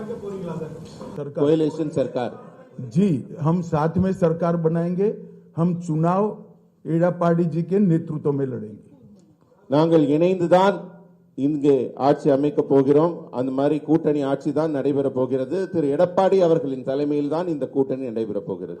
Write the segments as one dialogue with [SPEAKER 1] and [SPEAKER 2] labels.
[SPEAKER 1] பாஜக கூட்டணி ஆட்சி அமைக்க போறீங்களா சார்
[SPEAKER 2] सरकार
[SPEAKER 3] कोयलेशन सरकार
[SPEAKER 2] जी हम साथ में सरकार बनाएंगे हम चुनाव एड़ापाड़ी जी के नेतृत्व में लड़ेंगे
[SPEAKER 3] நாங்கள் இணைந்துதான் இங்கு ஆட்சி அமைக்க போகிறோம் அந்த மாதிரி கூட்டணி ஆட்சி தான் நடைபெற போகிறது திரு எடப்பாடி அவர்களின் தலைமையில் தான் இந்த கூட்டணி நடைபெற போகிறது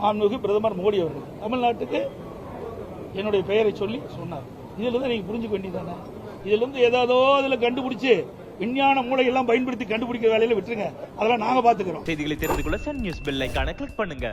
[SPEAKER 4] மாண்புமிகு பிரதமர் மோடி அவர்கள். தமிழ்நாட்டுக்கு என்னுடைய பெயரை சொல்லி சொன்னார். இதிலிருந்து நீங்கள் நீங்க புரிஞ்சுக்க வேண்டியதானே இதிலிருந்து ஏதாவதோ இதுல கண்டுபிடிச்சு விஞ்ஞான மூளையெல்லாம் பயன்படுத்தி கண்டுபிடிக்கிற வேலையில விட்டுருங்க. அதெல்லாம் நாங்க பாத்துக்கிறோம்.
[SPEAKER 5] செய்திகளை தெரிந்து கொள்ள சன் நியூஸ் பெல் ஐகானை கிளிக் பண்ணுங்க.